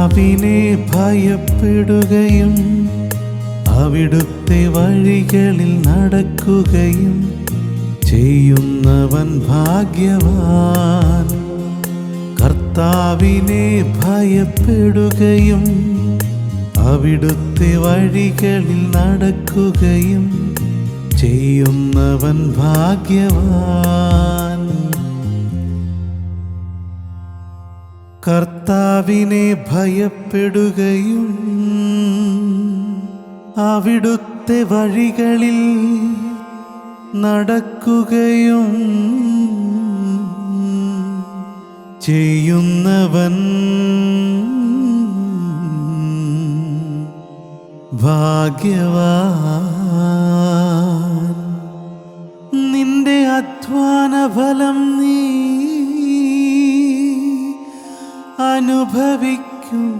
കർത്താവിനെ ഭയപ്പെടുകയും അവിടുത്തെ വഴികളിൽ നടക്കുകയും ചെയ്യുന്നവൻ ഭാഗ്യവാൻ. കർത്താവിനെ ഭയപ്പെടുകയും അവിടുത്തെ വഴികളിൽ നടക്കുകയും ചെയ്യുന്നവൻ ഭാഗ്യവാൻ. കർത്താവിനെ ഭയപ്പെടുകയും അവിടുത്തെ വഴികളിൽ നടക്കുകയും ചെയ്യുന്നവൻ ഭാഗ്യവാൻ. അനുഭവിക്കും.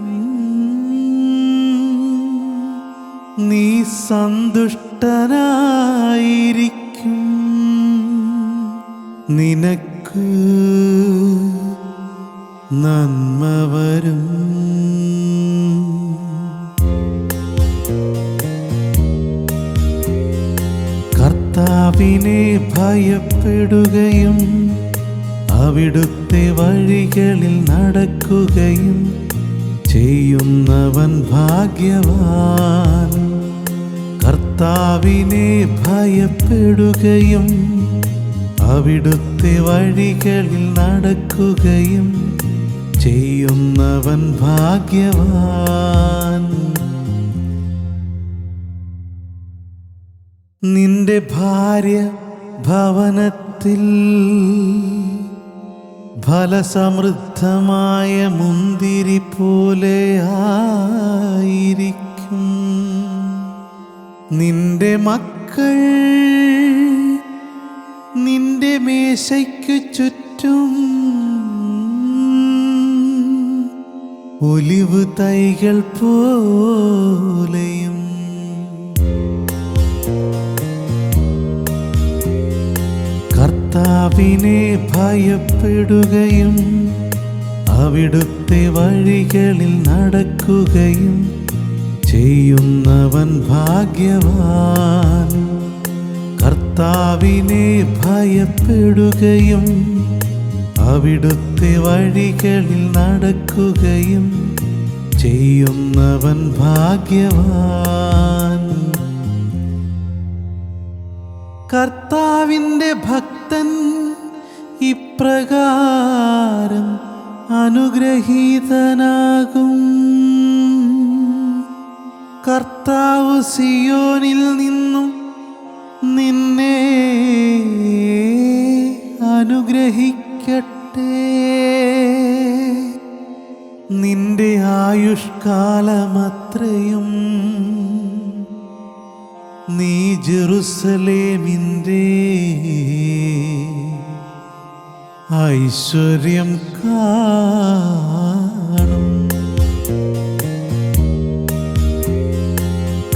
നീ സന്തുഷ്ടനായിരിക്കും. നിനക്ക് നന്മ വരും. കർത്താവിനെ ഭയപ്പെടുകയും അവിടുത്തെ വഴികളിൽ നടക്കുകയും ചെയ്യുന്നവൻ ഭാഗ്യവാൻ. കർത്താവിനെ ഭയപ്പെടുകയും അവിടുത്തെ വഴികളിൽ നടക്കുകയും ചെയ്യുന്നവൻ ഭാഗ്യവാൻ. നിന്റെ ഭാര്യ ഭവനത്തിൽ ഫലസമൃദ്ധമായ മുന്തിരി പോലെ ആയിരിക്കും. നിന്റെ മക്കൾ നിന്റെ മേശയ്ക്കു ചുറ്റും ഒലിവ് തൈകൾ പോലെയും കർത്താവിനെ ഭയപ്പെടുകയും അവിടുത്തെ വഴികളിൽ നടക്കുകയും ചെയ്യുന്നവൻ ഭാഗ്യവാൻ. കർത്താവിനെ ഭയപ്പെടുകയും അവിടുത്തെ വഴികളിൽ നടക്കുകയും ചെയ്യുന്നവൻ ഭാഗ്യവാൻ. കർത്താവിന്റെ ഭക്തൻ ഇപ്രകാരം അനുഗ്രഹീതനാകും. കർത്താവ് സിയോനിൽ നിന്നും നിന്നെ അനുഗ്രഹിക്കട്ടെ. നിന്റെ ആയുഷ്കാലമത്രയും നീ ജെറുസലേമിന്റെ ഐശ്വര്യം കാണും.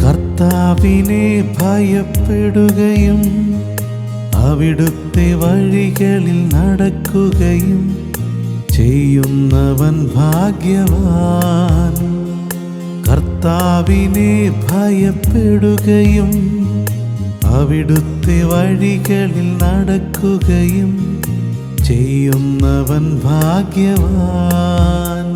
കർത്താവിനെ ഭയപ്പെടുകയും അവിടുത്തെ വഴികളിൽ നടക്കുകയും ചെയ്യുന്നവൻ ഭാഗ്യവാൻ. കർത്താവിനെ ഭയപ്പെടുകയും അവിടുത്തെ വഴികളിൽ നടക്കുകയും ചെയ്യുന്നവൻ ഭാഗ്യവാൻ.